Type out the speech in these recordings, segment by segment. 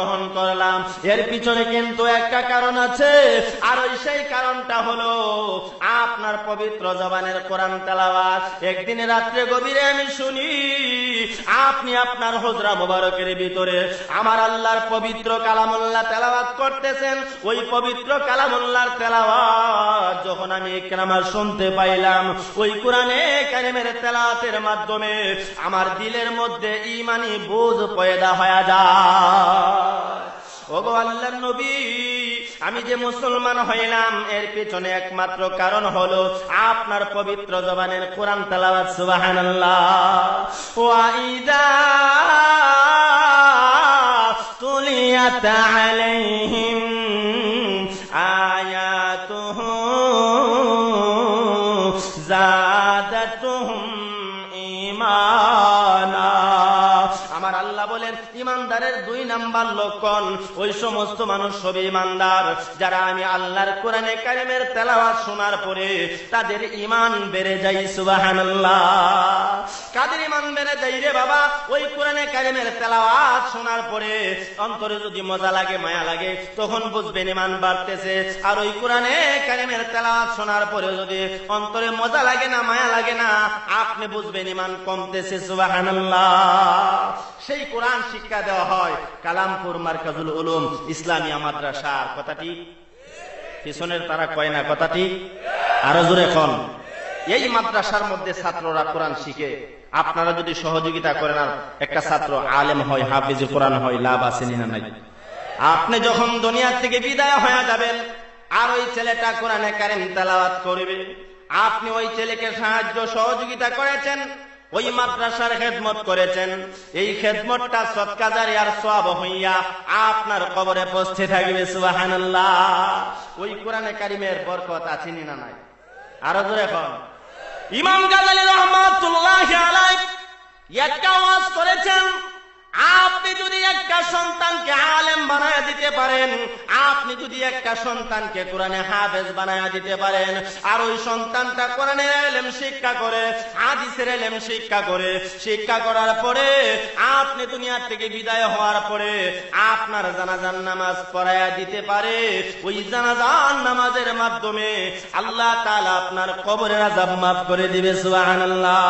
গ্রহণ করলাম। এর পিছনে কিন্তু একটা কারণ আছে। আর ওই সেই কারণটা হলো আপনার পবিত্র জবানের কোরআন একদিন রাত্রে গভীরে আমি শুনি, আপনি আপনার হজরা মোবারকের ভিতরে আমার আল্লাহর পবিত্র কালামুল্লাহ তেলাওয়াত করতেছেন। ওই পবিত্র কালামুল্লাহর তেলাওয়াত যখন আমি একরামার শুনতে পাইলাম, ওই কোরআনে কারিমের তেলাওয়াতের মাধ্যমে আমার দিলের মধ্যে ইমানি বোঝ পয়দা হয়ে যায়। ওগো আল্লাহ নবী, আমি যে মুসলমান হইলাম, এর পেছনে একমাত্র কারণ হলো আপনার পবিত্র জবানের কোরআন তালাবাদ সুবহানাল্লাহ। ওয়াইদা তুলিয়াত আলাইহিম ইমানদারের দুই নাম্বার লক্ষণ, ওই সমস্ত মানুষ সবই ইমানদার যারা আমি আল্লাহর কোরআনে কারিমের তেলাওয়াত শোনার পরে তাদের ইমান বেড়ে যায়, সুবহানাল্লাহ। কাদের ইমান বেড়ে যায় রে বাবা? ওই কোরআনে কারিমের তেলাওয়াত শোনার পরে অন্তরে যদি মজা লাগে, মায়া লাগে, তখন বুঝবেন ইমান বাড়তেছে। আর ওই কোরআনে কারিমের তেলাওয়াত শোনার পরে যদি অন্তরে মজা লাগে না, মায়া লাগে না, আপনি বুঝবেন ইমান কমতেছে, সুবহানাল্লাহ। সেই কোরআন শিক্ষা দেওয়া হয়, কালামপুর মার্কাজুল উলুম, ইসলামিয়া মাদ্রাসার, কথাটি? পিছনের তারা কয় না, কথাটি? আরও জোরে খন এই মাদ্রাসার মধ্যে ছাত্ররা কোরআন শিখে। আপনারা যদি সহযোগিতা করেন আর একটা ছাত্র আলেম হয়, হাফিজ কোরআন হয়, লাভ আছে না নাই? আপনি যখন দুনিয়ার থেকে বিদায় হয়ে যাবেন, আর ওই ছেলেটা কোরআনে কারেন তেলাওয়াত করবে। আপনি ওই ছেলেকে সাহায্য সহযোগিতা করেছেন ওই মাদ্রাসার খেদমত করেছেন। এই খেদমতটা সৎকাজারি আর সব হইয়া আপনার কবরে পৌঁছে থাকবে সুবহানাল্লাহ। ওই কোরআনে কারিমের বরকত আছে না নাই? আরও দূরে এখন ইমাম গাজালি রহমাতুল্লাহ আলাই একটা ওয়াজ করেছেন আপনি যদি একটা সন্তানকে আলেম বানায় দিতে পারেন, আপনি যদি একটা সন্তানকে কোরআনে হাফেজ বানায় দিতে পারেন, আর ওই সন্তানটা কোরআনের এলেম শিক্ষা করে, হাদিসের এলেম শিক্ষা করে, শিক্ষা করার পরে আপনি দুনিয়ার থেকে বিদায় হওয়ার পরে আপনার জানাজান নামাজ পড়ায়া দিতে পারে। ওই জানাজান নামাজের মাধ্যমে আল্লাহ তাআলা আপনার কবরের আযাব মাফ করে দিবে, সুবহানাল্লাহ।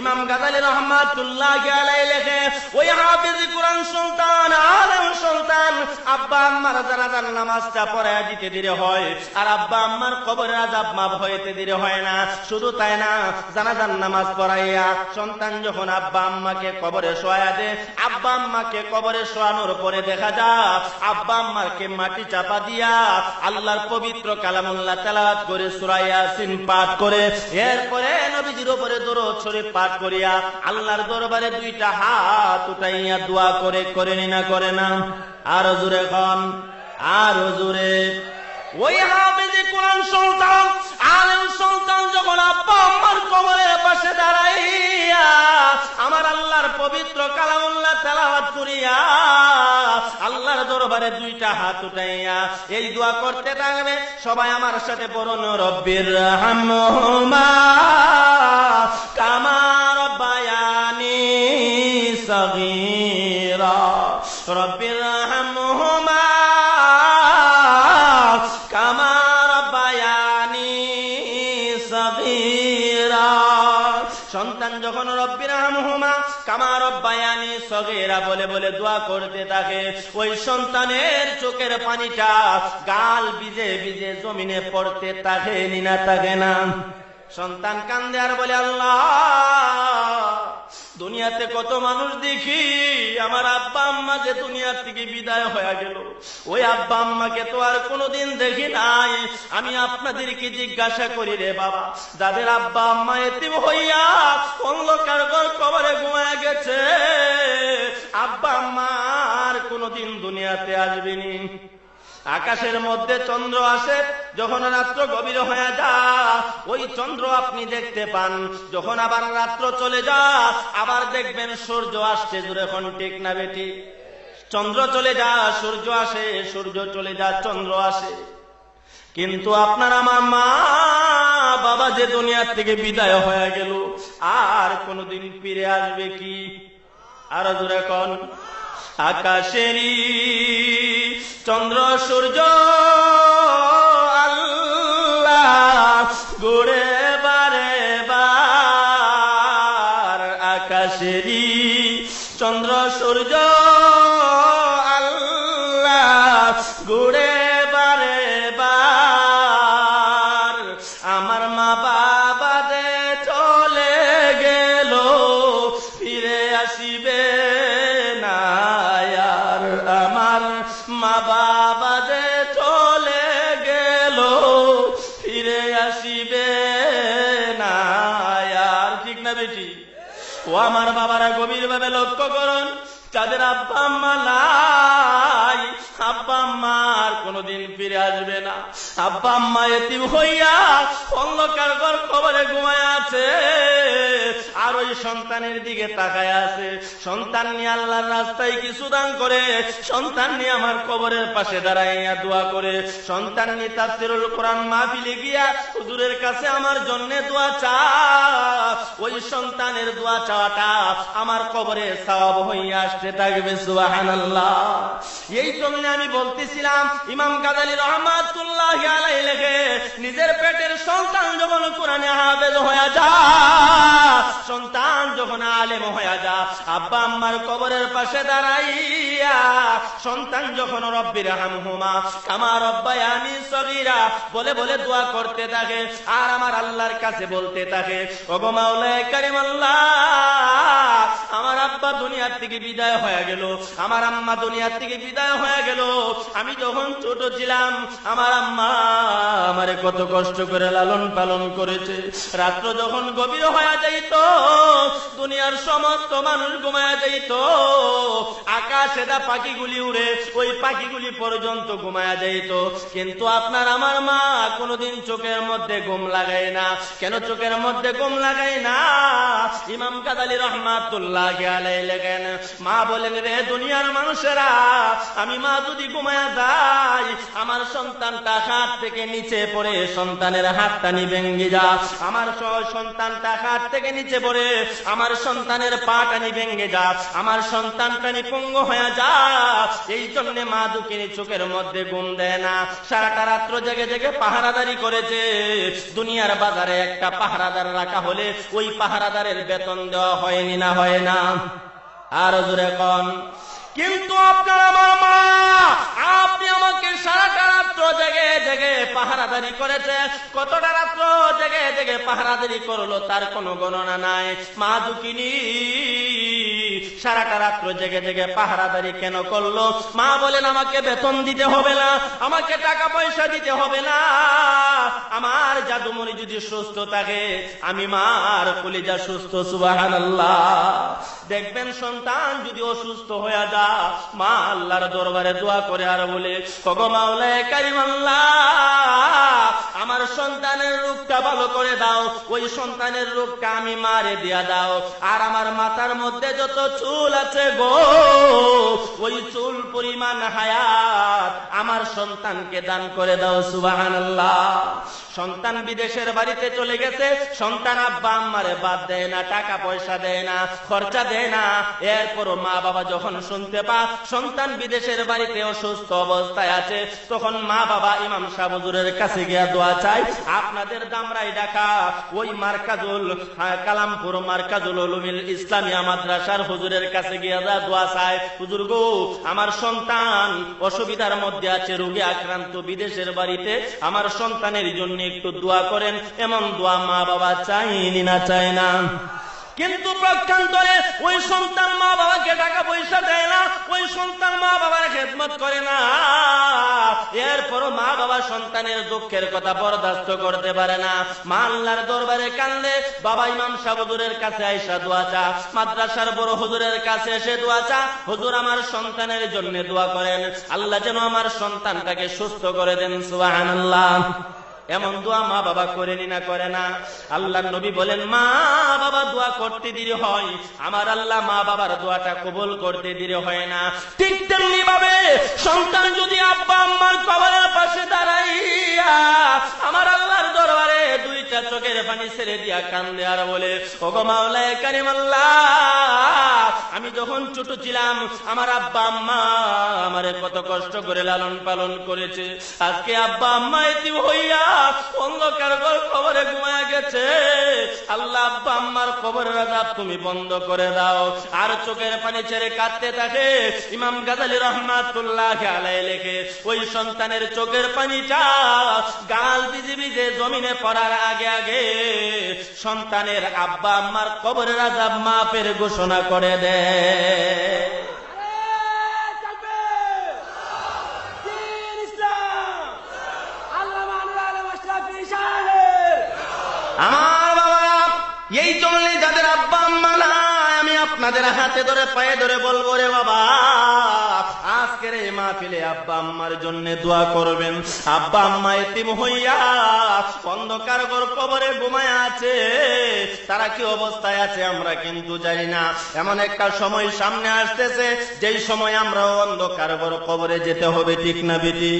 ইমাম গাজালি রহমাতুল্লাহ আলাইহি লেখে ওই হাফিজ কোরআন সুলতান, আলেম সুলতান, আব্বা আম্মার জানাজার নামাজটা পড়ায় দিতে দিলে হয়, আর আব্বা আম্মার কবরের আজাব মাপ হইতে দিলে হয় না। শুধু তাই না, জানাজার নামাজ পড়াইয়া সন্তান যখন আব্বা আম্মাকে কবরে শোয়া দে আব্বা আম্মাকে কবরে শোয়ানোর পরে দেখা যা আব্বা আম্মাকে মাটি চাপা দিয়া আল্লাহর পবিত্র কালামুল্লাহ তেলাওয়াত করে সুরাইয়া সিন পাঠ করে, এরপরে নবীজির উপরে দরুদ শরীফ পাঠ করিয়া আল্লাহর দরবারে দুইটা হাত উঠাইয়া দোয়া করে করে না করে না। আরও জোরে খন, আরও জোরে ওই হাফেজে কোরআন সুলতান, আলেম সুলতান যখন আব্বা আম্মার কবরের পাশে দাঁড়াইয়া আমার আল্লাহর পবিত্র কালামুল্লাহ তেলাওয়াত করিয়া আল্লাহর দরবারে দুইটা হাত উঠাইয়া এই দোয়া করতে থাকবে, সবাই আমার সাথে পড়ুন রব্বির হামহুমা কামা সগীরা রব্বির হামহুমা কামা রব্বায়ানি সগীরা সন্তান যখন রব্বির হামহুমা কামা রব্বায়ানি সগীরা বলে বলে দোয়া করতে থাকে, ওই সন্তানের চোখের পানিটা গাল ভিজে ভিজে জমিনে পড়তে থাকে নিনা থাকে না। সন্তান কান্দে আর বলে, আল্লাহ দুনিয়াতে কত মানুষ দেখি, আমার আব্বা আম্মা যে দুনিয়ার থেকে বিদায় হয়ে গেল। ওই আব্বা আম্মাকে তো আর কোনোদিন দেখি নাই। আমি আপনাদেরকে জিজ্ঞাসা করি রে বাবা, যাদের আব্বা আম্মা এতিম হইয়া অন্ধকার কবরে ঘুমায় গেছে, আব্বা আম্মা আর কোনোদিন দুনিয়াতে আসবেনি। আকাশের মধ্যে চন্দ্র আসে যখন রাত্র গভীর হয়ে যা, ওই চন্দ্র আপনি দেখতে পান। যখন আবার রাত্র চলে যা, আবার দেখবেন সূর্য আসছে যখন ঠিক না বেটি। চন্দ্র চলে যা, সূর্য আসে, সূর্য চলে যা, চন্দ্র আসে। কিন্তু আপনার আমার মা বাবা যে দুনিয়ার থেকে বিদায় হয়ে গেল, আর কোনদিন ফিরে আসবে কি? আরও জোরে কন। আকাশেরই চন্দ্র, সূর্য আকাশেরই চন্দ্র, সূর্য, আল্লাহ ঘুরে বারে বার। আমার মা বাবা যে চলে গেল, ফিরে আসিবে না আমার মা বাবা যে চলে গেল, ফিরে আসিবে না ঠিক না বেটি? ও আমার বাবারা গভীরভাবে লক্ষ্য করুন তাদের আব্বা আম্মা নাই আব্বা আম্মা আর কোনোদিন ফিরে আসবে না। আব্বা আম্মা এতিম হইয়া অন্ধকার ঘর খবরে ঘুমায় আছে, আর ওই সন্তানের দিকে তাকায় আছে। সন্তান নিয়ে আল্লাহর রাস্তায় কিছু দান করে, সন্তান নিয়ে আমার কবরের পাশে দাঁড়াইয়া দোয়া করে। সন্তান নিয়ে তাফসিরুল কোরআন মাহফিলে গিয়া হুজুরের কাছে আমার জন্য দোয়া চা ওই সন্তানের দোয়া চাওয়াটা আমার কবরে সওয়াব হইয়া আসতে থাকবে, সুবহানাল্লাহ। এই জন্য আমি বলতেছিলাম, ইমাম গাজালি রহমাতুল্লাহ লেখে, নিজের পেটের সন্তান যখন কোরআনে হাফেজ হয়ে যা, সন্তান যখন আলেম হয়ে যা, আব্বা আম্মার কবরের পাশে দাঁড়াইয়া, সন্তান যখন রব্বির হামহুমা, কামা রব্বায়ানি সগীরা, বলে বলে দোয়া করতে থাকে, আর আমার আল্লাহর কাছে বলতে থাকে, ওগো কারীম আল্লাহ, আমার আব্বা দুনিয়ার থেকে বিদায় হয়ে গেল, আমার আম্মা দুনিয়ার থেকে বিদায় হয়ে গেল আমি যখন ছোট ছিলাম, আমার আম্মা আমারে কত কষ্ট করে লালন পালন করেছে। রাত্র যখন গভীর হয়ে যাইত, দুনিয়ার সমস্ত মানুষ ঘুমায় যাইত আকাশে দা পাখিগুলি উড়ে, ওই পাখিগুলি পর্যন্ত ঘুমায়া যাইত। কিন্তু আপনার আমার মা কোনোদিন চোখের মধ্যে ঘুম লাগায় না। কেন চোখের মধ্যে ঘুম লাগায় না? ইমাম কাদালি রহমাতুল্লাহ আলাই লেখেন, মা বলেন, রে দুনিয়ার মানুষেরা, আমি মা যদি ঘুমায়া যাই, আমার সন্তানটা হাত থেকে নিচে পড়ে সন্তানের হাতটানি ভেঙ্গে যা। আমার সন্তানটা হাত থেকে নিচে পড়ে, আমার সন্তানের পাটানি ভেঙ্গে যা। আমার সন্তানটানি পঙ্গ হয়ে যা এই জন্য মা দুঃখিনী চোখের মধ্যে ঘুম দেয় না। সারাটা রাত্র জেগে জেগে পাহারাদারি করেছে। দুনিয়ার বাজারে একটা পাহারাদার রাখা হলে ওই পাহারাদারের বেতন দেওয়া হয়নি না হয় না। আরও জোরে কন, কিন্তু আপনার আমার মা, আপনি আমাকে সারাটা রাত্র জেগে জেগে পাহারাদারি করেছে। কতটা রাত্র জেগে জেগে পাহারাদারি করল তার কোনো গণনা নাই। মা দুকিনী সারাটা রাত্র জেগে জেগে পাহারাদারি কেন করল? মা বলেন, আমাকে বেতন দিতে হবে না, আমাকে টাকা পয়সা দিতে হবে না। আমার জাদুমণি যদি সুস্থ থাকে, আমি মার কলিজা সুস্থ সুবাহান দেখবেন সন্তান যদি অসুস্থ হয়ে যা মা আল্লাহর দরবারে দোয়া করে আর বলে কগ মাওলায় কারিম আল্লাহ, আমার সন্তানের রূপটা ভালো করে দাও, ওই সন্তানের রূপটা আমি মারে দিয়া দাও। আর আমার মাথার মধ্যে যত চুল আছে গো, ওই চুল পরিমাণ হায়াত আমার সন্তানকে দান করে দাও সুবাহান সন্তান বিদেশের বাড়িতে চলে গেছে, সন্তান আব্বা আম্মারে বাদ দেয় না, টাকা পয়সা দেয় না, খরচা দেয় না। এরপরও মা বাবা যখন শুনতে পা, সন্তান বিদেশের বাড়িতে অসুস্থ অবস্থায় আছে, তখন মা বাবা ইমাম হুজুরের কাছে গিয়া দোয়া চাই আপনাদের দামরাই ডাকা, ওই মার্কাজুল কালামপুর মার্কাজুল উলুমিল ইসলামিয়া মাদ্রাসার হুজুরের কাছে গিয়া যা দোয়া চাই হুজুর গো, আমার সন্তান অসুবিধার মধ্যে আছে, রোগে আক্রান্ত, বিদেশের বাড়িতে আমার সন্তানের জন্য একটু দোয়া করেন, এমন দোয়া মা বাবা চাইনি না, চায় না। কিন্তু প্রক্ষান্তরে ওই সন্তান মা বাবাকে টাকা পয়সা দেয় না, ওই সন্তান মা বাবার খেদমত করে না। এরপরও মা বাবা সন্তানের দুঃখের কথা বরদাস্ত করতে পারে না। মা আল্লাহর দরবারে কানলে বাবা ইমাম সাবুদুরের কাছে আইসা দোয়া চা। মাদ্রাসার বড় হুজুরের কাছে এসে দোয়া চা। হুজুর আমার সন্তানের জন্য দোয়া করেন। আল্লাহ যেন আমার সন্তানটাকে সুস্থ করে দেন, সুবহানাল্লাহ। এমন দোয়া মা বাবা করেনি না, করে না। আল্লাহ নবী বলেন, মা বাবা, দোয়া করতে দেরি হয়। আমার আল্লাহ মা বাবার দোয়াটা কবুল করতে দেরি হয় না। ঠিক তেমনি চোখের পানি ছেড়ে দিয়া কান্দে আর বলে, ওগো মাওলায় কারিম আমি যখন ছোট ছিলাম, আমার আব্বা আম্মা আমারে কত কষ্ট করে লালন পালন করেছে। আজকে আব্বা আম্মা এতিম হইয়া অন্ধকার খবরে ঘুমায় গেছে। আল্লাহ আব্বা আম্মার কবরের আজাব তুমি বন্ধ করে দাও। আর চোখের পানি ছেড়ে কাঁদতে থাকে, ইমাম গাজালি রহমাতুল্লাহ আলাই লেখে, ওই সন্তানের চোখের পানিটা গাল ভিজে যে জমিনে পড়ার আগে আগে সন্তানের আব্বা আম্মার কবরের আজাব মাপের ঘোষণা করে দেয় আমার আপনাদের হাতে ধরে, পায়ে ধরে বলব রে বাবা, আজকের এই মাহফিলে আব্বা আম্মার জন্য দোয়া করবেন। আব্বা আম্মা এতিম হইয়া অন্ধকার ঘর কবরে ঘুমায় আছে। তারা কি অবস্থায় আছে আমরা কিন্তু জানি না। এমন একটা সময় সামনে আসতেছে, যেই সময় আমরা অন্ধকার ঘর কবরে যেতে হবে, ঠিক না বেটি?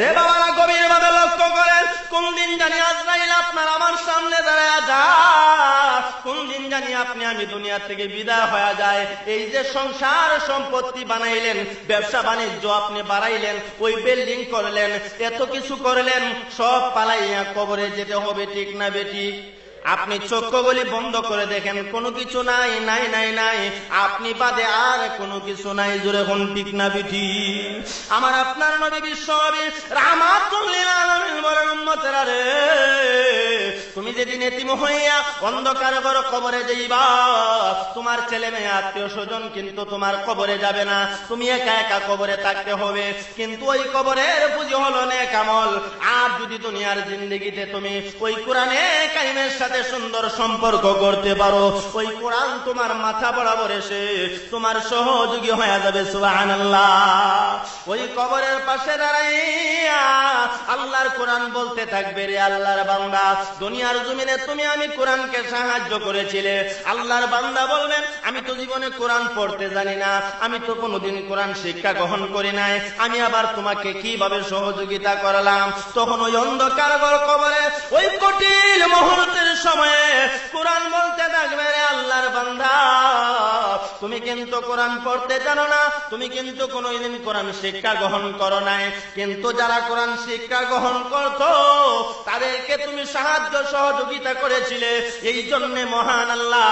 রে বাবা গভীর লক্ষ্য করেন কোন দিন জানি আজরাইল আপনার আমার সামনে দাঁড়ায় যা কোন দিন জানি আপনি আমি দুনিয়া থেকে বিদায় হয়ে যায়। এই যে সংসার সম্পত্তি বানাইলেন, ব্যবসা বাণিজ্য আপনি বাড়াইলেন, ওই বিল্ডিং করলেন, এত কিছু করলেন, সব পালাইয়া কবরে যেতে হবে, ঠিক না বেটি? আপনি চক্ষুগুলি বন্ধ করে দেখেন, কোনো কিছু নাই নাই নাই নাই। আপনি বাদে আর কোনো কিছু নাই, জোরে কোন ঠিক না বিঠি আমার আপনার নবী বিশ্বনবী রামাতুল্লিল বলেন, উম্মতেরা রে যেদিন এতিম হইয়া অন্ধকার ঘর কবরে যাইবা, তোমার ছেলে মেয়ে আত্মীয় স্বজন কিন্তু তোমার কবরে যাবে না। তুমি একা একা কবরে থাকতে হবে। কিন্তু ওই কবরের পুঁজি হলো নেক আমল। আর যদি দুনিয়ার জিন্দগিতে তুমি ওই কোরআনে কাইমের সাথে সুন্দর সম্পর্ক করতে পারো, ওই কোরআন তোমার মাথা বরাবর এসে তোমার সহযোগী হয়ে যাবে, সুবহানাল্লাহ। ওই কবরের পাশে দাঁড়াইয়া আল্লাহর কোরআন বলতে থাকবে রে আল্লাহর বান্দা। দুনিয়ার জমিনে তুমি আমি কোরআনকে সাহায্য করেছিলে। আল্লাহর বান্দা বলবেন আমি তো জীবনে কোরআন পড়তে জানি না। আমি তো কোনোদিন কোরআন শিক্ষা গ্রহণ করি নাই। আমি আবার তোমাকে কীভাবে সহযোগিতা করলাম? তখন ওই অন্ধকার কবরে ওই কঠিন মুহূর্তের সময়ে কোরআন বলতে থাকবে রে আল্লাহর বান্দা। তুমি কিন্তু কোরআন পড়তে জানো না। তুমি কিন্তু কোনোদিন কোরআন শিক্ষা গ্রহণ করো নাই। কিন্তু যারা কোরআন শিক্ষা গ্রহণ করতো, তাদেরকে তুমি সাহায্য সহযোগিতা করেছিলে। এই জন্য মহান আল্লাহ,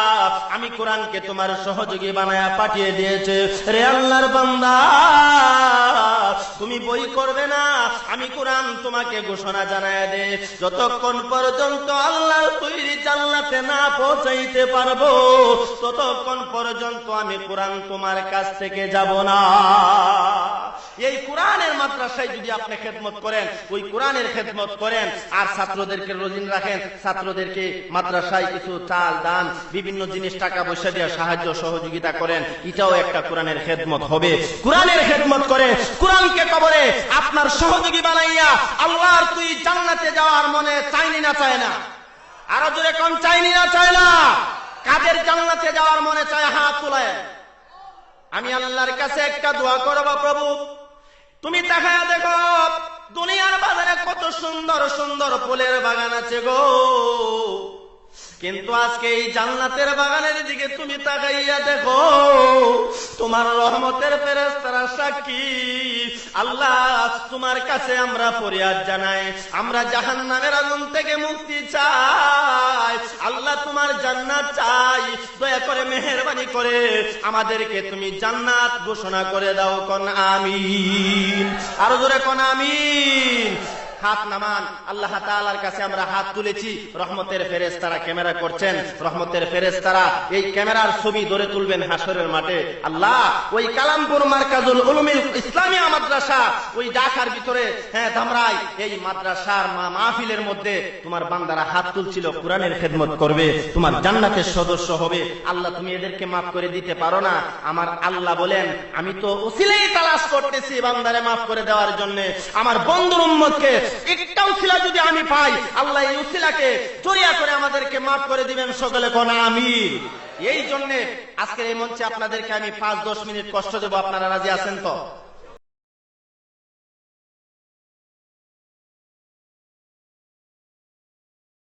আমি কোরআনকে তোমার সহযোগী বানায়া পাঠিয়ে দিয়েছে। রে আল্লাহর বান্দা, তুমি বই করবে না, আমি কোরআন তোমাকে ঘোষণা জানায় দে। যতক্ষণ পর্যন্ত আল্লাহ তৈরি জান্নাতে না পৌঁছাইতে পারব, ততক্ষণ পর্যন্ত আমি কোরআন তোমার কাছ থেকে যাব না। মাদ্রাসায় যদি আপনি খেদমত করেন, ওই কোরআনের খেদমত করেন, আর ছাত্রদেরকে রোজিন রাখেন, ছাত্রদেরকে মাদ্রাসায় কিছু চাল, দান, বিভিন্ন জিনিস, টাকা পয়সা দিয়ে সাহায্য, সহযোগিতা করেন, এটাও একটা কোরআনের খেদমত হবে। কোরআনের খেদমত করে, কোরআনকে কবরে আপনার সহযোগী বানাইয়া আল্লাহর তুই জান্নাতে যাওয়ার মনে চাইনি না, চায় না? আরও জোরে কোন, চাইনি না, চায় না? কাদের জান্নাতে যাওয়ার মনে চায়, হাত তোলায়। আমি আল্লাহর কাছে একটা দোয়া করব, প্রভু। তুমি তাকায় দেখো দুনিয়ার বাজারে কত সুন্দর সুন্দর ফুলের বাগান আছে গো। কিন্তু আজকে এই জান্নাতের বাগানের দিকে তুমি তাকাইয়া দেখো, তোমার রহমতের ফেরেশতারা সাক্ষী। আল্লাহ তোমার কাছে আমরা ফরিয়াদ জানাই। আমরা জাহান্নামের আগুন থেকে মুক্তি চাই। আল্লাহ তোমার জান্নাত চাই। দয়া করে মেহরবানি করে আমাদেরকে তুমি জান্নাত ঘোষণা করে দাও, কোন আমিন। আরও জোরে কোন আমিন। হাত নামান। আল্লাহ তাআলার কাছে আমরা হাত তুলেছি। রহমতের ফেরেস তারা ক্যামেরা করছেন। রহমতের ফেরেস তারা এই ক্যামেরার ছবি ধরে তুলবেন হাসরের মাঠে। আল্লাহ, ওই কালামপুর মার্কাজুল উলুমিল ইসলামিয়া মাদ্রাসা, ওই ঢাকার ভিতরে হ্যাঁ ধামরাই এই মাদ্রাসার মা মাহফিলের মধ্যে তোমার বান্দারা হাত তুলছিল, কোরআনের খেদমত করবে, তোমার জান্নাতের সদস্য হবে। আল্লাহ, তুমি এদেরকে মাফ করে দিতে পারো না। আমার আল্লাহ বলেন, আমি তো উসিলেই তালাশ করতেছি বান্দারে মাফ করে দেওয়ার জন্য। আমার বন্ধুর উম্মতকে একটা উসিলা যদি আমি পাই, আল্লাহ এই উসিলাকে জড়িয়া করে আমাদেরকে মাফ করে দিবেন সকলে কোন আমি। এই জন্য আজকের এই মঞ্চে আপনাদেরকে আমি পাঁচ দশ মিনিট কষ্ট দেবো, আপনারা রাজি আছেন তো?